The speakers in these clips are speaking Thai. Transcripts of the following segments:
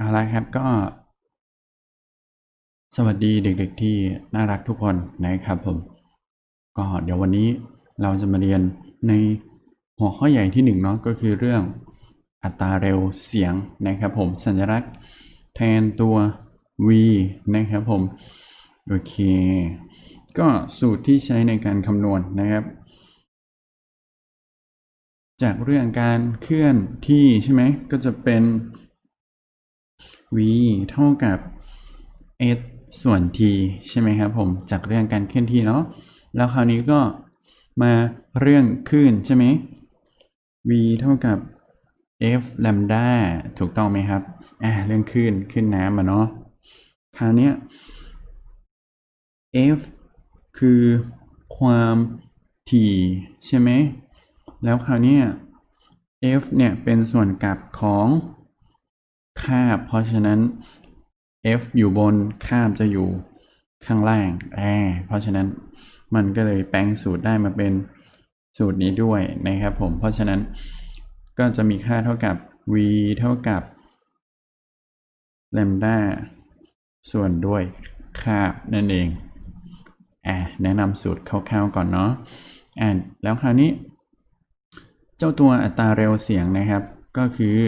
เอาละครับก็ สวัสดีเด็กๆที่น่ารักทุกคนนะครับผม ก็เดี๋ยววันนี้เราจะมาเรียนในหัวข้อใหญ่ที่หนึ่งเนาะก็คือเรื่องอัตราเร็วเสียงนะครับผมสัญลักษณ์แทนตัว v นะครับผม โอเค ก็สูตรที่ใช้ในการคำนวณนะครับ จากเรื่องการเคลื่อนที่ใช่ไหมก็จะเป็น v เท่ากับ s ส่วน t ใช่ไหมครับผม จากเรื่องการเคลื่อนที่เนาะ แล้วคราวนี้ก็มาเรื่องคลื่นใช่ไหม v เท่ากับ f lambda ถูกต้องไหมครับ อ่า เรื่องคลื่นคลื่นน้ำอะเนาะ คราวนี้ f คือความถี่ใช่ไหม แล้วคราวนี้ f เนี่ยเป็นส่วนกลับของ คาบ เพราะฉะนั้น f อยู่บนคาบจะอยู่ข้างล่างแอเพราะฉะนั้นมันก็เลยแปลงสูตรได้มาเป็นสูตรนี้ด้วยนะครับผม เพราะฉะนั้นก็จะมีค่าเท่ากับ v เท่ากับ lambda ส่วนด้วยคาบนั่นเองอ่าแนะนำสูตรคร่าวๆก่อนเนาะอ่าแล้วคราวนี้ เจ้าตัวอัตราเร็วเสียงนะครับ ก็คือ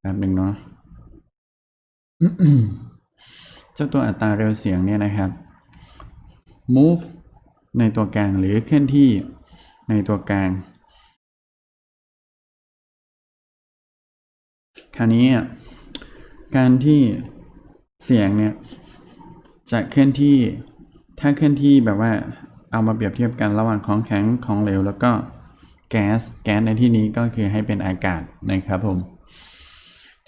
แป๊บหนึ่งเนาะเจ้าตัวอัตราเร็วเสียงเนี่ยนะครับ move ในตัวกลางหรือเคลื่อนที่ในตัวกลาง คราวนี้การที่เสียงเนี่ยจะเคลื่อนที่ถ้าเคลื่อนที่แบบว่าเอามาเปรียบเทียบกันระหว่างของแข็งของเหลว แล้วก็แก๊สแก๊สในที่นี้ก็คือให้เป็นอากาศนะครับผม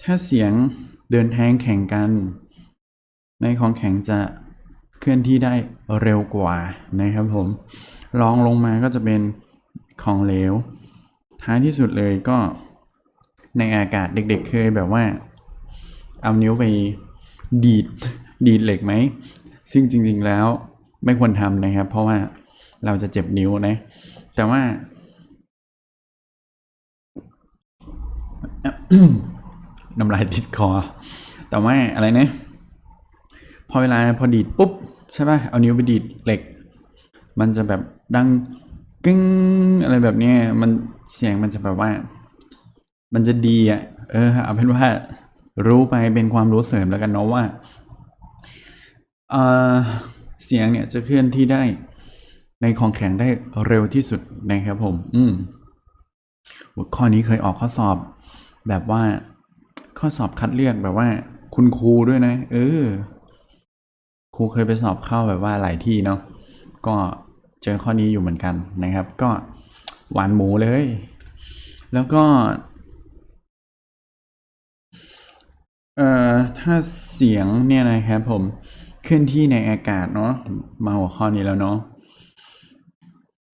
ถ้าเสียงเดินแทงแข่งกัน ในของแข็งจะเคลื่อนที่ได้เร็วกว่านะครับผมรองลงมาก็จะเป็นของเหลว ท้ายที่สุดเลยก็ในอากาศเด็กๆเคยแบบว่า เอานิ้วไปดีดดีดเหล็กไหม ซึ่งจริงๆแล้วไม่ควรทำนะครับ เพราะว่าเราจะเจ็บนิ้วนะ แต่ว่า น้ำลายติดคอ แต่ว่าอะไรนะ พอเวลาพอดีดปุ๊บ ใช่ป่ะ เอานิ้วไปดีดเหล็ก มันจะแบบดังกึ้งอะไรแบบเนี้ยมันเสียงมันจะแบบว่า มันจะดีอะ เออเอาเป็นว่ารู้ไปเป็นความรู้เสริมแล้วกันเนาะว่าเออเสียงเนี่ยจะเคลื่อนที่ได้ในของแข็งได้เร็วที่สุดนะครับผม อืมข้อนี้เคยออกข้อสอบแบบว่า ข้อสอบคัดเลือกแบบว่า คุณครูด้วยนะ เออ ครูเคยไปสอบเข้าแบบว่าหลายที่เนาะก็เจอข้อนี้อยู่เหมือนกันนะครับ ก็หวานหมูเลย แล้วก็เอ่อถ้าเสียงเนี่ยนะครับผมเคลื่อนที่ในอากาศเนาะมาหัวข้อนี้แล้วเนาะ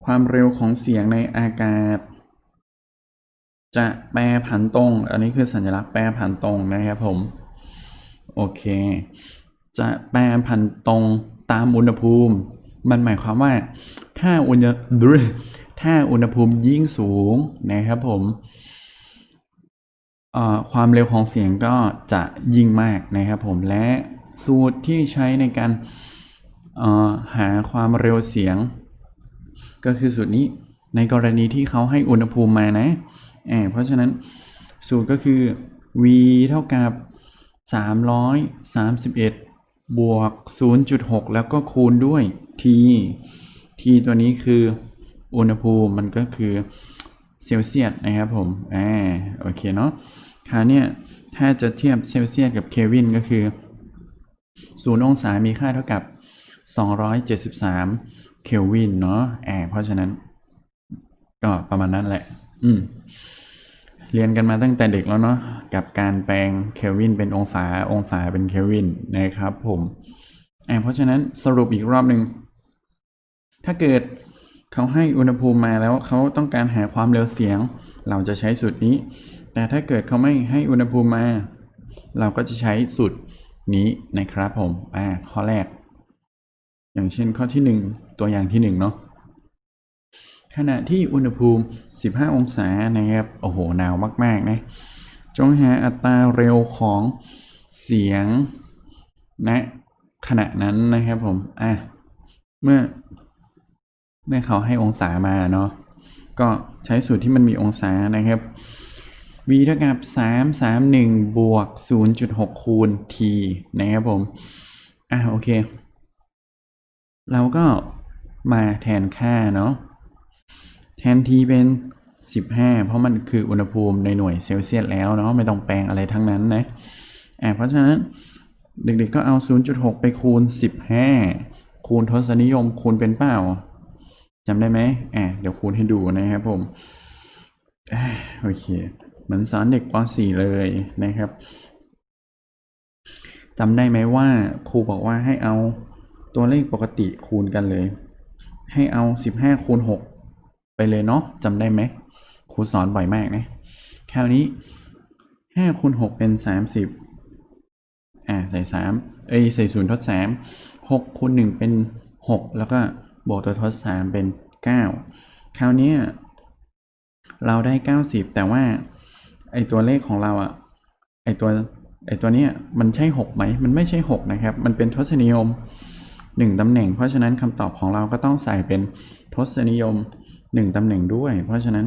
ความเร็วของเสียงในอากาศ จะแปรผันตรง อันนี้คือสัญลักษณ์แปรผันตรงนะครับผม โอเค จะแปรผันตรงตามอุณหภูมิ มันหมายความว่า ถ้าอุณหถ้าอุณหภูมิยิ่งสูงนะครับผมความเร็วของเสียงก็จะยิ่งมากนะครับผมและสูตรที่ใช้ในการหาความเร็วเสียง ก็คือสูตรนี้ในกรณีที่เขาให้อุณหภูมิมานะ เพราะฉะนั้นสูตรก็คือ v เท่ากับ 331 บวก 0.6 แล้วก็คูณด้วย t t ตัวนี้คืออุณหภูมิมันก็คือเซลเซียสนะครับผม อ่า โอเคเนาะคราวเนี้ยถ้าจะเทียบเซลเซียสกับเคลวินก็คือ 0 องศามีค่าเท่ากับ 273 เคลวินเนาะ อ่า เพราะฉะนั้นก็ประมาณนั้นแหละ อืมเรียนกันมาตั้งแต่เด็กแล้วเนาะกับการแปลงเคลวินเป็นองศาองศาเป็นเคลวินนะครับผมอ่าเพราะฉะนั้นสรุปอีกรอบหนึ่งถ้าเกิดเขาให้อุณหภูมิมาแล้วเขาต้องการหาความเร็วเสียง เราจะใช้สูตรนี้ แต่ถ้าเกิดเขาไม่ให้อุณหภูมิมา เราก็จะใช้สูตรนี้นะครับผมอ่าข้อแรก อย่างเช่นข้อที่หนึ่งตัวอย่างที่หนึ่งเนาะ ขณะที่อุณหภูมิ 15 องศานะครับ โอ้โห หนาวมาก ๆ นะ จงหาอัตราเร็วของเสียงณขณะนั้นนะครับผม อะ เมื่อ เมื่อเขาให้องศามาเนาะ ก็ใช้สูตรที่มันมีองศานะครับ v เท่ากับ 3 3 1 บวก 0.6 คูณ t นะครับผม อะ โอเค เราก็มาแทนค่าเนาะ แทน t เป็น 15 เพราะมันคืออุณหภูมิในหน่วยเซลเซียสแล้วเนาะไม่ต้องแปลงอะไรทั้งนั้นนะอะเพราะฉะนั้นเด็กๆก็เอา 0.6 ไปคูณ 15 คูณทศนิยมคูณเป็นเปล่าจำได้ไหมอะเดี๋ยวคูณให้ดูนะครับผมอ่าโอเค เหมือนสอนเด็กป .4 เลยนะครับจำได้ไหมว่าครูบอกว่าให้เอาตัวเลขปกติคูณกันเลย ให้เอา 15 คูณ 6 ไปเลยเนาะจำได้ไหมครูสอนบ่อยมากนะคราวนี้5คูณ6เป็น 30อ่าใส่3เอ้ยใส่ศูนย์ทด3 6คูณ1เป็น 6 แล้วก็บวกตัวทด3เป็น 9 คราวนี้เราได้ 90 แต่ว่าไอตัวเลขของเราอะไอตัวไอตัวเนี้ยมันใช่ 6 ไหม มันไม่ใช่ 6 นะครับ มันเป็นทศนิยม 1 ตำแหน่ง เพราะฉะนั้นคำตอบของเราก็ต้องใส่เป็นทศนิยม 1 ตำแหน่งด้วย เพราะฉะนั้น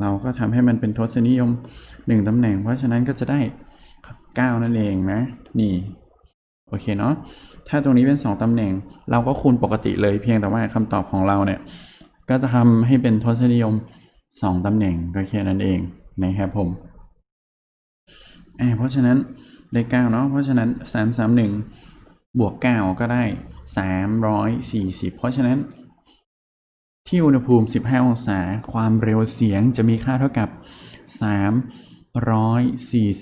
เราก็ทำให้มันเป็นทศนิยม 1 ตำแหน่ง เพราะฉะนั้นก็จะได้ 9 นั่นเองนะ นี่โอเคเนาะ ถ้าตรงนี้เป็น 2 ตำแหน่ง เราก็คูณปกติเลยเพียงแต่ว่าคำตอบของเราเนี่ย ก็จะทำให้เป็นทศนิยม 2 ตำแหน่งก็แค่นั้นเองนะครับผมอ่าเพราะฉะนั้นได้9เนาะ เพราะฉะนั้น 331 บวก 9 ก็ได้ 340 เพราะฉะนั้น ที่อุณหภูมิ 15 องศา ความเร็วเสียงจะมีค่าเท่ากับ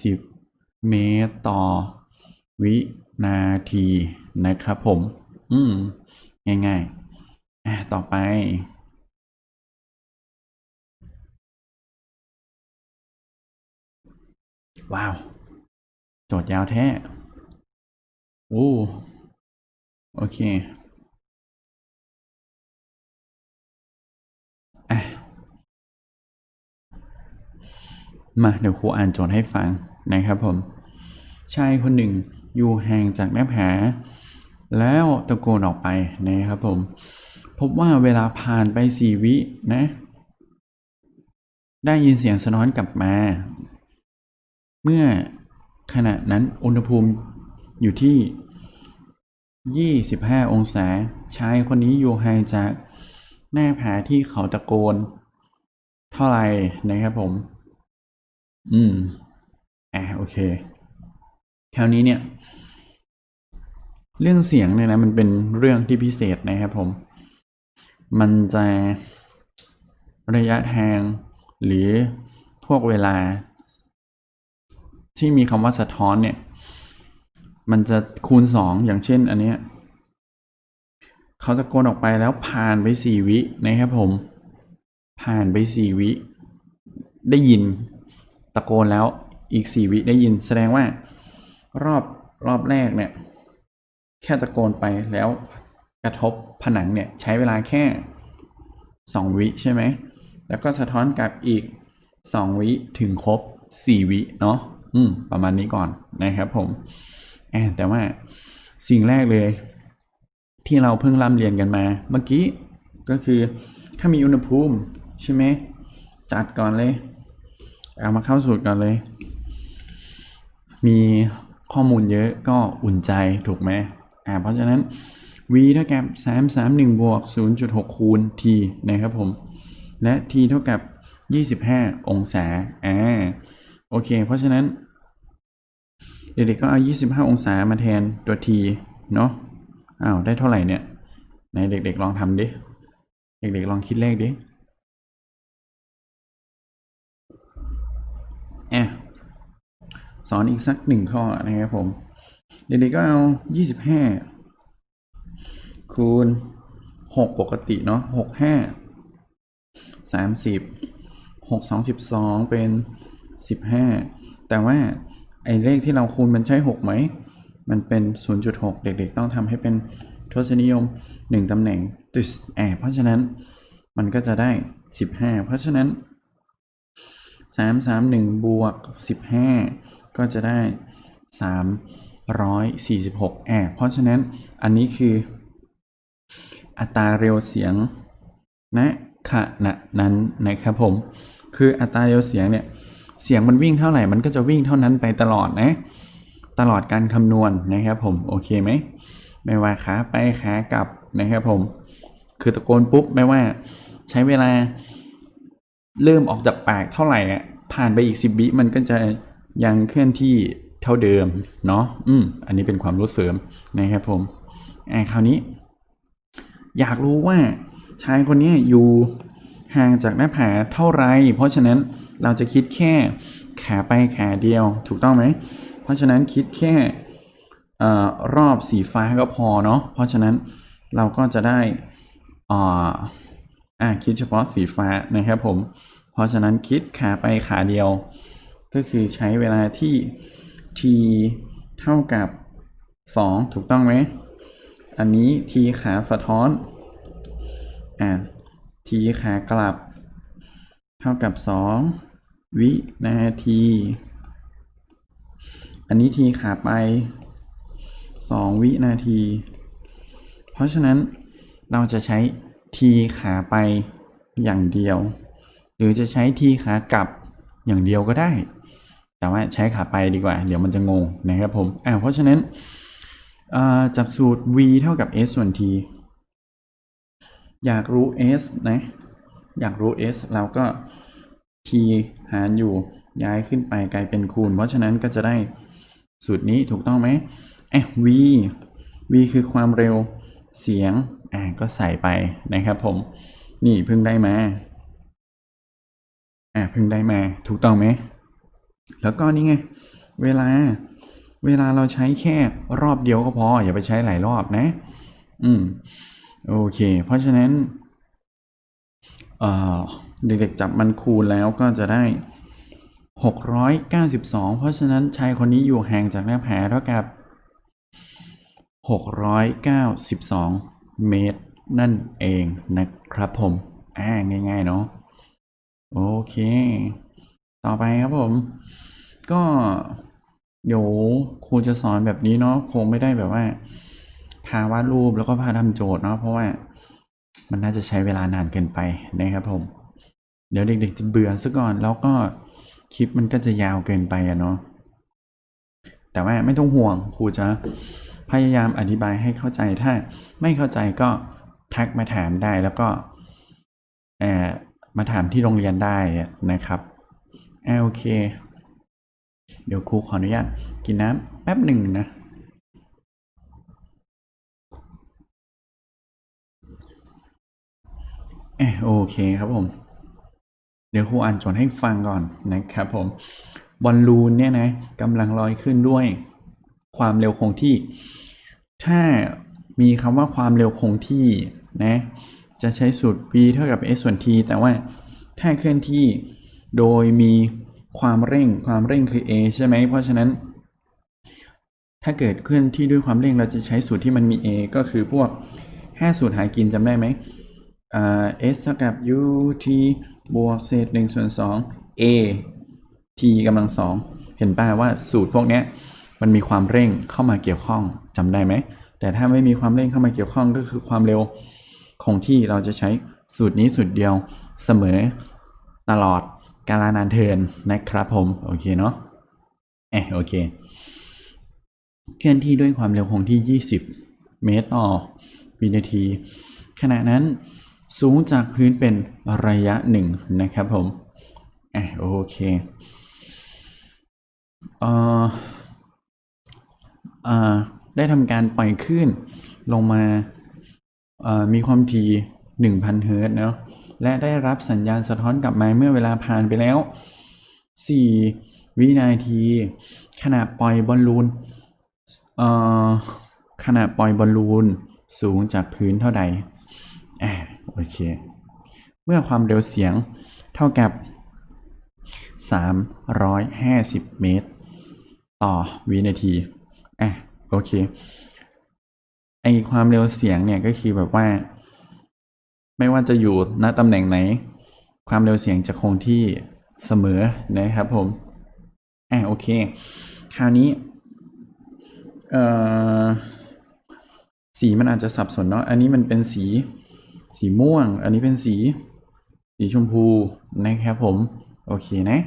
340 เมตรต่อวินาทีนะครับผม อืม ง่ายๆอะต่อไปว้าว โจทย์ยาวแท้ โอ้โอเคอะมาเดี๋ยวครูอ่านโจทย์ให้ฟังนะครับผม ชายคนหนึ่งอยู่ห่างจากหน้าผาแล้วตะโกนออกไปนะครับผม พบว่าเวลาผ่านไปสี่วินะ ได้ยินเสียงสะท้อนกลับมา เมื่อขณะนั้นอุณหภูมิ อยู่ที่ 25 องศา ชายคนนี้อยู่ห่างจากหน้าผาที่เขาตะโกน เท่าไหร่นะครับผม อืม อ่าโอเค คราวนี้เนี่ย เรื่องเสียงเนี่ยนะ มันเป็นเรื่องที่พิเศษนะครับผม มันจะระยะทางหรือพวกเวลา ที่มีคำว่าสะท้อนเนี่ย มันจะคูณสองอย่างเช่นอันเนี้ยเขาตะโกนออกไปแล้วผ่านไปสี่วินะครับผม ผ่านไปสี่วิ ได้ยินตะโกนแล้วอีกสี่วิได้ยิน แสดงว่า รอบรอบแรกเนี่ย แค่ตะโกนไปแล้วกระทบผนังเนี่ย ใช้เวลาแค่สองวิใช่ไหม แล้วก็สะท้อนกลับอีกสองวิถึงครบสี่วิเนาะอืมประมาณนี้ก่อนนะครับผม แอบแต่ว่าสิ่งแรกเลย ที่เราเพิ่งร่ำเรียนกันมา เมื่อกี้ก็คือถ้ามีอุณหภูมิใช่ไหมจัดก่อนเลย เอามาเข้าสูตรก่อนเลย มีข้อมูลเยอะก็อุ่นใจถูกไหมอ่าเพราะฉะนั้น v เท่ากับ 3 3 1 บวก 0.6 คูณ t นะครับผม และ t เท่ากับ 25 องศา อ่า โอเค เพราะฉะนั้น เด็กๆก็เอา 25 องศามาแทนตัว t เนาะอ้าวได้เท่าไหร่เนี่ยไหนเด็กๆลองทำดิ เด็กๆลองคิดเลขดิอะสอนอีกสักหนึ่งข้อนะครับผม เด็กๆก็เอา 25 คูณ 6 ปกติเนาะ6 5 30 6 2 12 เป็น 15 แต่ว่า ไอ้เลขที่เราคูณมันใช่6ไหม มันเป็น 0.6 เด็กๆ ต้องทำให้เป็นทศนิยม 1ตำแหน่งตึสแอบเพราะฉะนั้นมันก็จะได้ 15 เพราะฉะนั้นสามสามหนึ่งบวกสิบห้าก็จะได้สามร้อยสี่สิบหกแอบเพราะฉะนั้นอันนี้คืออัตราเร็วเสียงณขณะนั้นนะครับผม คืออัตราเร็วเสียงเนี่ย เสียงมันวิ่งเท่าไหร่มันก็จะวิ่งเท่านั้นไปตลอดนะ ตลอดการคำนวณนะครับผมโอเคไหมไม่ว่าขาไปขากลับนะครับผม คือตะโกนปุ๊บไม่ว่าใช้เวลาเริ่มออกจากปากเท่าไหร่อะผ่านไปอีกสิบวิมันก็จะยังเคลื่อนที่เท่าเดิมเนาะอืมอันนี้เป็นความรู้เสริมนะครับผมอ่าคราวนี้ อยากรู้ว่าชายคนนี้อยู่ห่างจากหน้าผาเท่าไหรเพราะฉะนั้น เราจะคิดแค่ขาไปขาเดียวถูกต้องไหม เพราะฉะนั้นคิดแค่อรอบสีฟ้าก็พอเนาะ เพราะฉะนั้นเราก็จะได้อ่าอ่าคิดเฉพาะสีฟ้านะครับผม เพราะฉะนั้นคิดขาไปขาเดียว ก็คือใช้เวลาที่ t เท่ากับ 2 ถูกต้องไหม อันนี้ t ขาสะท้อน อ่า t ขากลับ เท่ากับ 2 วินาที อันนี้ t ขาไป 2 วินาที เพราะฉะนั้นเราจะใช้ t ขาไปอย่างเดียว หรือจะใช้ t ขากลับอย่างเดียวก็ได้ แต่ว่าใช้ขาไปดีกว่า เดี๋ยวมันจะงงนะครับผมอ่าเพราะฉะนั้นจับสูตร v เท่ากับ s ส่วน t อยากรู้ s นะ อยากรู้ s เราก็ t หารอยู่ย้ายขึ้นไปกลายเป็นคูณ เพราะฉะนั้นก็จะได้สูตรนี้ถูกต้องไหมเอ๊ะ v v คือความเร็วเสียงอ่าก็ใส่ไปนะครับผม นี่เพิ่งได้มาอ่าเพิ่งได้มาถูกต้องไหม แล้วก็นี่ไง เวลา เวลาเราใช้แค่รอบเดียวก็พอ อย่าไปใช้หลายรอบนะ อืม โอเค เพราะฉะนั้น เด็กๆจับมันคูณแล้วก็จะได้ 692 เพราะฉะนั้นชายคนนี้อยู่ห่างจากหน้าผาเท่ากับ 692 เมตรนั่นเองนะครับผม อ่าง่ายๆเนาะโอเค ต่อไปครับผม ก็เดี๋ยวครูจะสอนแบบนี้เนาะคงไม่ได้แบบว่า พาวาดรูปแล้วก็พาทำโจทย์เนาะเพราะว่า มันน่าจะใช้เวลานานเกินไปนะครับผม เดี๋ยวเด็กๆจะเบื่อซะก่อนแล้วก็คลิปมันก็จะยาวเกินไปอะเนาะแต่ว่าไม่ต้องห่วงครูจะพยายามอธิบายให้เข้าใจถ้าไม่เข้าใจก็ทักมาถามได้แล้วก็เออมาถามที่โรงเรียนได้นะครับอ่าโอเค เดี๋ยวครูขออนุญาตกินน้ำแป๊บหนึ่งนะ เอโอเคครับผม เดี๋ยวครูอ่านโจทย์ให้ฟังก่อนนะครับผม บอลลูนเนี่ยนะกำลังลอยขึ้นด้วย ความเร็วคงที่ ถ้ามีคำว่าความเร็วคงที่นะ จะใช้สูตร v เท่ากับ s ส่วน t แต่ว่าถ้าเคลื่อนที่โดยมีความเร่งความเร่งคือ a ใช่ไหม เพราะฉะนั้น ถ้าเกิดเคลื่อนที่ด้วยความเร่งเราจะใช้สูตรที่มันมี a ก็คือพวก 5 สูตรหากินจำได้ไหม s เท่ากับ u t บวกเศษ1ส่วน2 a t กำลังสองเห็นป่ะว่าสูตรพวกนี้มันมีความเร่งเข้ามาเกี่ยวข้องจำได้ไหม แต่ถ้าไม่มีความเร่งเข้ามาเกี่ยวข้องก็คือความเร็วคงที่เราจะใช้สูตรนี้สูตรเดียวเสมอตลอดกาลนานเทินนะครับผม โอเคเนาะเออโอเค เคลื่อนที่ด้วยความเร็วคงที่ 20 เมตรต่อวินาที ขณะนั้น สูงจากพื้นเป็นระยะหนึ่งนะครับผมอะโอเคเอ่ออ่าได้ทำการปล่อยคลื่นลงมามีความถี่1,000 เฮิรตซ์เนาะและได้รับสัญญาณสะท้อนกลับมาเมื่อเวลาผ่านไปแล้ว 4 วินาที ขณะปล่อยบอลลูนขณะปล่อยบอลลูนสูงจากพื้นเท่าใดอ่ โอเค เมื่อความเร็วเสียงเท่ากับ 350 เมตร ต่อวินาที อะ โอเค ไอความเร็วเสียงเนี่ยก็คือแบบว่า ไม่ว่าจะอยู่ณตำแหน่งไหน ความเร็วเสียงจะคงที่เสมอนะครับผม อ่าโอเค คราวนี้ เอ่อสีมันอาจจะสับสนเนาะ อันนี้มันเป็นสี สีม่วง อันนี้เป็นสี สีชมพูนะครับผม โอเคนะ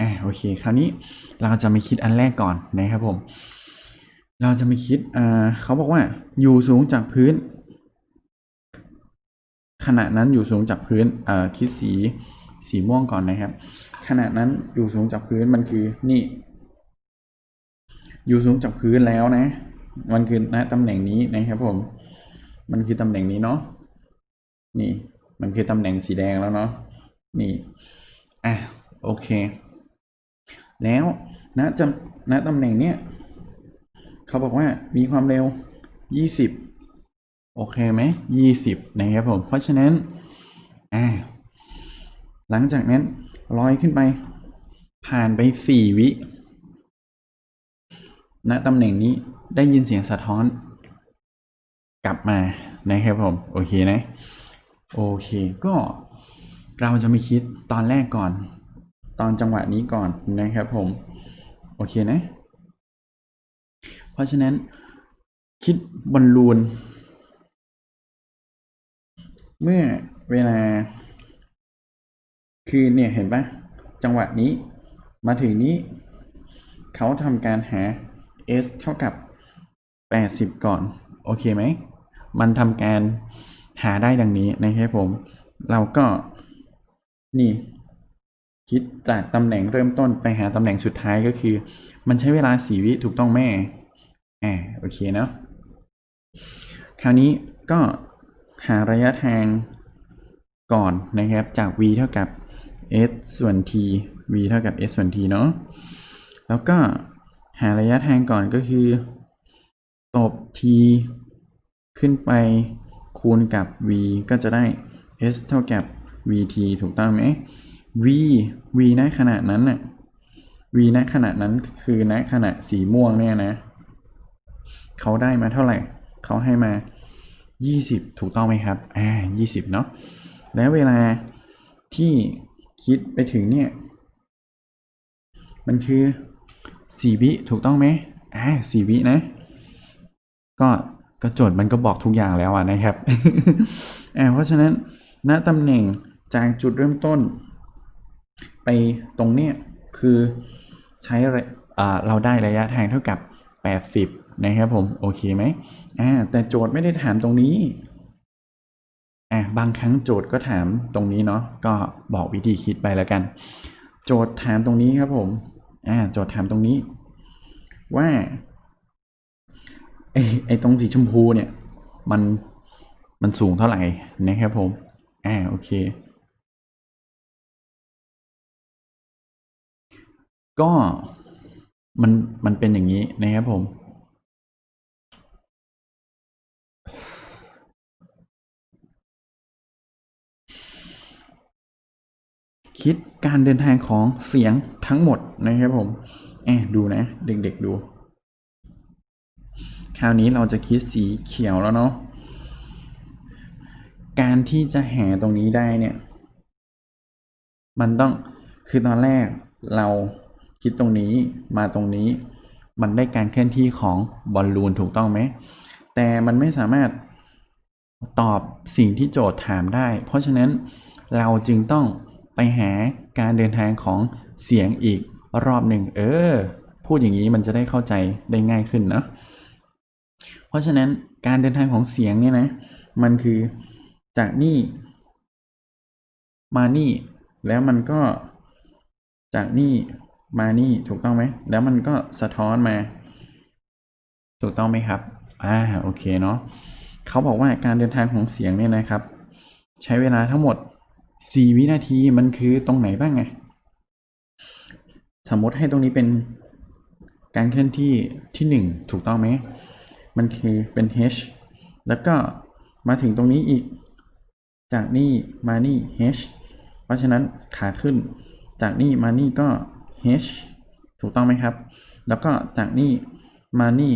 อ่าโอเค คราวนี้เราจะมาคิดอันแรกก่อนนะครับผม เราจะมาคิดอ่าเขาบอกว่าอยู่สูงจากพื้น ขณะนั้นอยู่สูงจากพื้นอ่อคิดสีสีม่วงก่อนนะครับ ขณะนั้นอยู่สูงจากพื้นมันคือนี่ อยู่สูงจากพื้นแล้วนะ มันคือณตำแหน่งนี้นะครับผม มันคือตำแหน่งนี้เนาะ นี่ มันคือตำแหน่งสีแดงแล้วเนาะนี่อะโอเค แล้วณจำณตำแหน่งเนี้ยเขาบอกว่ามีความเร็วยี่สิบโอเคไหมยี่สิบนะครับผม เพราะฉะนั้นอ่าหลังจากนั้นลอยขึ้นไป ผ่านไปสี่วิณตำแหน่งนี้ได้ยินเสียงสะท้อน กลับมานะครับผม โอเคนะ โอเค ก็เราจะไม่คิดตอนแรกก่อน ตอนจังหวะนี้ก่อนนะครับผม โอเคนะ เพราะฉะนั้นคิดบอลลูน เมื่อเวลา คือเนี่ยเห็นปะจังหวะนี้มาถึงนี้เขาทำการหา s เท่ากับ 80 ก่อน โอเคไหม มันทำการ หาได้ดังนี้นะครับผม เราก็นี่คิดจากตำแหน่งเริ่มต้นไปหาตำแหน่งสุดท้ายก็คือ มันใช้เวลาสี่วิถูกต้องแม่อ่าโอเคเนาะคราวนี้ก็หาระยะทางก่อนนะครับจาก v เท่ากับ s ส่วน t v เท่ากับ s ส่วน t เนาะแล้วก็หาระยะทางก่อนก็คือ ตบ t ขึ้นไป คูณกับ v ก็จะได้ s เท่ากับ vt ถูกต้องไหม v v ณขณะนั้นน่ะ v ณขณะนั้นคือณขณะสีม่วงเนี่ยนะ เขาได้มาเท่าไหร่ เขาให้มา 20 ถูกต้องไหมครับ อ่า 20 เนาะ แล้วเวลาที่คิดไปถึงเนี่ย มันคือ 4 วิ ถูกต้องไหมอ่า 4 วินะ ก็ ก็โจทย์มันก็บอกทุกอย่างแล้วอะนะครับอ่าเพราะฉะนั้นณตำแหน่งจากจุดเริ่มต้น ไปตรงเนี้ยคือใช้ระอ่าเราได้ระยะทางเท่ากับ 80 นะครับผม โอเคไหมแต่โจทย์ไม่ได้ถามตรงนี้บางครั้งโจทย์ก็ถามตรงนี้เนาะก็บอกวิธีคิดไปแล้วกัน โจทย์ถามตรงนี้ครับผมโจทย์ถามตรงนี้ว่า ไอไอตรงสีชมพูเนี่ย มันมันสูงเท่าไหร่นะครับผมอ่าโอเค ก็มันมันเป็นอย่างนี้นะครับผมคิดการเดินทางของเสียงทั้งหมดนะครับผมแอบดูนะ เด็กๆดู คราวนี้เราจะคิดสีเขียวแล้วเนาะ การที่จะหาตรงนี้ได้เนี่ย มันต้องคือตอนแรกเราคิดตรงนี้มาตรงนี้ มันได้การเคลื่อนที่ของบอลลูนถูกต้องไหม แต่มันไม่สามารถตอบสิ่งที่โจทย์ถามได้ เพราะฉะนั้นเราจึงต้องไปหาการเดินทางของเสียงอีกรอบหนึ่ง เออ พูดอย่างนี้มันจะได้เข้าใจได้ง่ายขึ้นนะ เพราะฉะนั้นการเดินทางของเสียงเนี่ยนะ มันคือจากนี่ มานี่ แล้วมันก็จากนี่มานี่ถูกต้องไหม แล้วมันก็สะท้อนมา ถูกต้องไหมครับ อ่า โอเคเนาะเขาบอกว่าการเดินทางของเสียงเนี่ยนะครับ ใช้เวลาทั้งหมด 4 วินาทีมันคือตรงไหนบ้างไง สมมติให้ตรงนี้เป็นการเคลื่อนที่ที่ 1 ถูกต้องไหม มันคือเป็น h แล้วก็มาถึงตรงนี้อีก จากนี่มานี่ h เพราะฉะนั้นขาขึ้น จากนี่มานี่ก็ h ถูกต้องไหมครับ แล้วก็จากนี่มานี่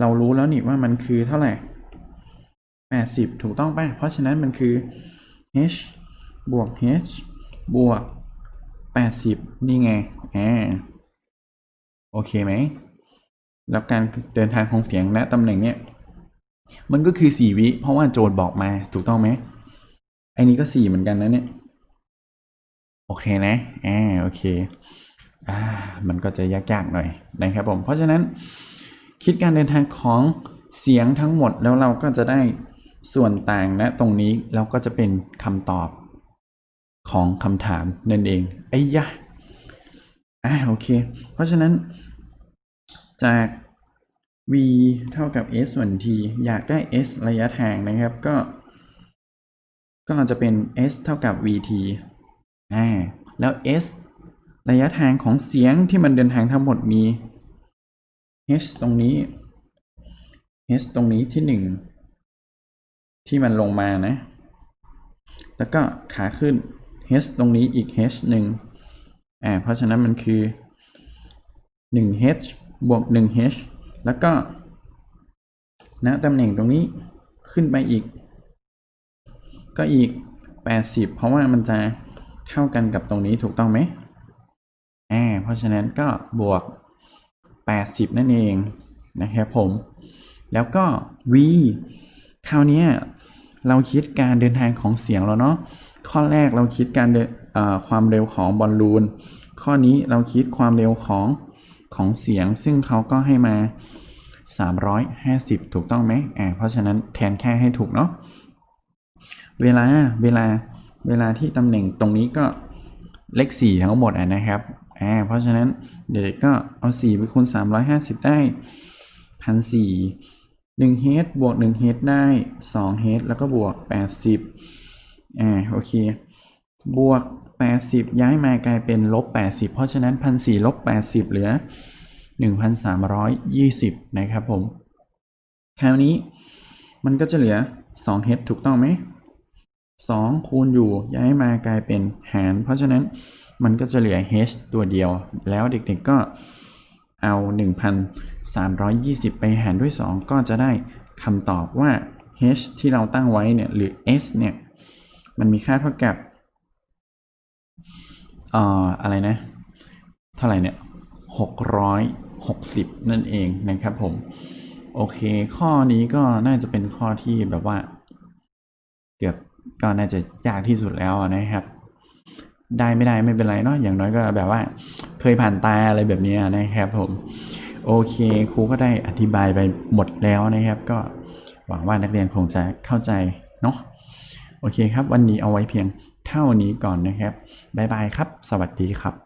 เรารู้แล้วนี่ว่ามันคือเท่าไหร่ 80 ถูกต้องป่ะ เพราะฉะนั้นมันคือ h บวก h บวกแปดสิบนี่ไงอ่าโอเคไหม แล้วการเดินทางของเสียงณตำแหน่งเนี้ยมันก็คือสี่วิเพราะว่าโจทย์บอกมาถูกต้องไหมไอ้นี้ก็สี่เหมือนกันนะเนี่ยโอเคนะอ่าโอเคอ่ามันก็จะยากๆหน่อยนะครับผมเพราะฉะนั้นคิดการเดินทางของเสียงทั้งหมดแล้วเราก็จะได้ส่วนต่างนะตรงนี้เราก็จะเป็นคำตอบของคำถามนั่นเองไอ้ยะอ่าโอเค เพราะฉะนั้น จาก v เท่ากับ s ส่วน t อยากได้ s ระยะทางนะครับ ก็ ก็จะเป็น s เท่ากับ vt อ่า แล้ว s ระยะทางของเสียงที่มันเดินทางทั้งหมดมี h ตรงนี้ h ตรงนี้ที่หนึ่งที่มันลงมานะ แล้วก็ขาขึ้น h ตรงนี้อีก h หนึ่งอ่า เพราะฉะนั้นมันคือ 1h บวก 1h แล้วก็ณตำแหน่งตรงนี้ขึ้นไปอีก ก็อีก 80 เพราะว่ามันจะเท่ากันกับตรงนี้ถูกต้องไหมอ่าเพราะฉะนั้นก็บวก 80 นั่นเองนะครับผม แล้วก็ v คราวนี้เราคิดการเดินทางของเสียงแล้วเนาะข้อแรกเราคิดการเดความเร็วของบอลลูน ข้อนี้เราคิดความเร็วของ ของเสียง ซึ่งเขาก็ให้มา 350 ถูกต้องไหมอ่าเพราะฉะนั้นแทนแค่ให้ถูกเนาะเวลาเวลาเวลาที่ตำแหน่งตรงนี้ก็เลข 4 ทั้งหมดะนะครับอ่าเพราะฉะนั้นเดี๋ยวก็เอา 4 ไปคูณ 350 ได้พันสี่หนึ่งเฮดบวก1เฮดได้2เฮดแล้วก็บวก 80อ่าโอเค บวก 80 ย้ายมากลายเป็นลบ 80 เพราะฉะนั้น 1,400ลบ80 เหลือ 1,320 นะครับผม คราวนี้มันก็จะเหลือ2 h ถูกต้องไหม2คูณอยู่ย้ายมากลายเป็นหาร เพราะฉะนั้นมันก็จะเหลือ h ตัวเดียว แล้วเด็กๆก็เอา 1,320 ไปหารด้วย 2 ก็จะได้คำตอบว่า h ที่เราตั้งไว้เนี่ยหรือ s เนี่ย มันมีค่าเท่ากับ ออะไรนะ เท่าไหร่เนี่ย660 นั่นเองนะครับผม โอเค ข้อนี้ก็น่าจะเป็นข้อที่แบบว่า เกือบก็น่าจะยากที่สุดแล้วนะครับ ได้ไม่ได้ไม่เป็นไรเนาะอย่างน้อยก็แบบว่า เคยผ่านตาอะไรแบบนี้นะครับผม โอเคครูก็ได้อธิบายไปหมดแล้วนะครับ ก็หวังว่านักเรียนคงจะเข้าใจเนาะโอเคครับ วันนี้เอาไว้เพียง เท่านี้ก่อนนะครับ บ๊ายบายครับ สวัสดีครับ